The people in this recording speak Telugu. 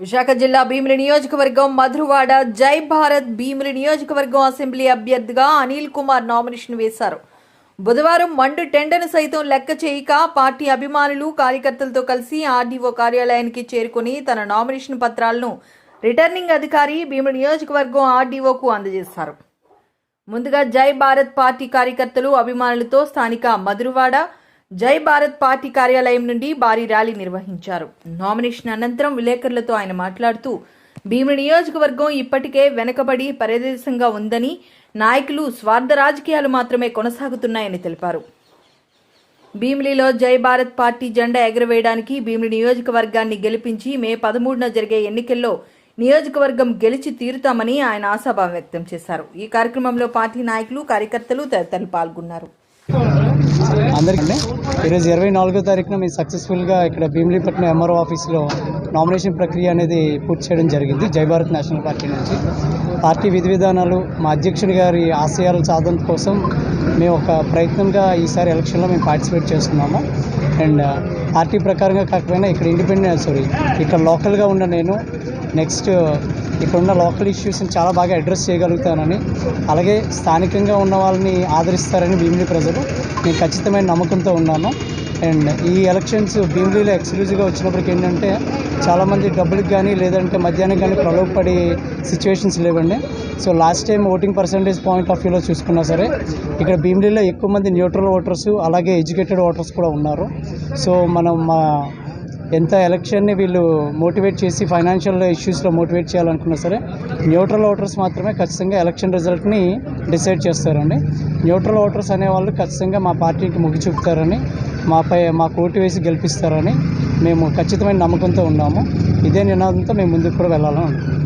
విశాఖ జిల్లా భీమిలి నియోజకవర్గం మధురవాడ జై భారత్ భీమిలి నియోజకవర్గం అసెంబ్లీ అభ్యర్థిగా అనిల్ కుమార్ నామినేషన్ వేశారు. బుధవారం మండు టెండర్ను సైతం లెక్క చేయక పార్టీ అభిమానులు కార్యకర్తలతో కలిసి ఆర్డీఓ కార్యాలయానికి చేరుకుని తన నామినేషన్ పత్రాలను రిటర్నింగ్ అధికారి భీమిలి నియోజకవర్గం ఆర్డీఓకు అందజేశారు. ముందుగా జై భారత్ పార్టీ కార్యకర్తలు అభిమానులతో స్థానిక మధురవాడ జై భారత్ పార్టీ కార్యాలయం నుండి భారీ ర్యాలీ నిర్వహించారు. నామినేషన్ అనంతరం విలేకరులతో ఆయన మాట్లాడుతూ భీముడి నియోజకవర్గం ఇప్పటికే వెనకబడి పరదేశంగా ఉందని నాయకులు స్వార్థ రాజకీయాలు మాత్రమే కొనసాగుతున్నాయని తెలిపారు. భీమిలిలో జై భారత్ పార్టీ జెండా ఎగరవేయడానికి భీమిలి నియోజకవర్గాన్ని గెలిపించి మే పదమూడున జరిగే ఎన్నికల్లో నియోజకవర్గం గెలిచి తీరుతామని ఆయన ఆశాభావం వ్యక్తం చేశారు. ఈ కార్యక్రమంలో పార్టీ నాయకులు కార్యకర్తలు తదితరులు పాల్గొన్నారు. అందరికీ ఈరోజు ఇరవై నాలుగో తారీఖున మేము సక్సెస్ఫుల్గా ఇక్కడ భీమిలీపట్నం ఎంఆర్ఓ ఆఫీస్లో నామినేషన్ ప్రక్రియ అనేది పూర్తి చేయడం జరిగింది జై భారత్ నేషనల్ పార్టీ నుంచి. పార్టీ విధి విధానాలు మా అధ్యక్షుడి గారి ఆశయాల సాధన కోసం మేము ఒక ప్రయత్నంగా ఈసారి ఎలక్షన్లో మేము పార్టిసిపేట్ చేస్తున్నాము. అండ్ పార్టీ ప్రకారంగా కాకపోయినా ఇక్కడ ఇండిపెండెంట్ సారీ ఇక్కడ లోకల్గా ఉన్న నేను నెక్స్ట్ ఇక్కడ ఉన్న లోకల్ ఇష్యూస్ని చాలా బాగా అడ్రస్ చేయగలుగుతానని అలాగే స్థానికంగా ఉన్న వాళ్ళని ఆదరిస్తారని భీమిలి ప్రజలు నేను ఖచ్చితమైన నమ్మకంతో ఉన్నాను. అండ్ ఈ ఎలక్షన్స్ భీమిలీలో ఎక్స్క్లూజివ్గా వచ్చినప్పటికి ఏంటంటే చాలామంది డబ్బులకు కానీ లేదంటే మధ్యాహ్నం కానీ ప్రలోభపడి సిచ్యువేషన్స్ లేవండి. So last time voting percentage point of వ్యూలో చూసుకున్నా సరే ఇక్కడ భీమిలీలో ఎక్కువ మంది న్యూట్రల్ ఓటర్స్ అలాగే ఎడ్యుకేటెడ్ ఓటర్స్ కూడా ఉన్నారు. సో మనం మా ఎంత ఎలక్షన్ని వీళ్ళు మోటివేట్ చేసి ఫైనాన్షియల్ ఇష్యూస్లో మోటివేట్ చేయాలనుకున్నా సరే న్యూట్రల్ ఓటర్స్ మాత్రమే ఖచ్చితంగా ఎలక్షన్ రిజల్ట్ని డిసైడ్ చేస్తారండి. న్యూట్రల్ ఓటర్స్ అనేవాళ్ళు ఖచ్చితంగా మా పార్టీకి మొగ్గు చూపుతారని మాపై మా కోటు వేసి గెలిపిస్తారని మేము ఖచ్చితమైన నమ్మకంతో ఉన్నాము. ఇదే నినాదంతో మేము ముందుకు కూడా వెళ్ళాలని అనుకుంటున్నాం.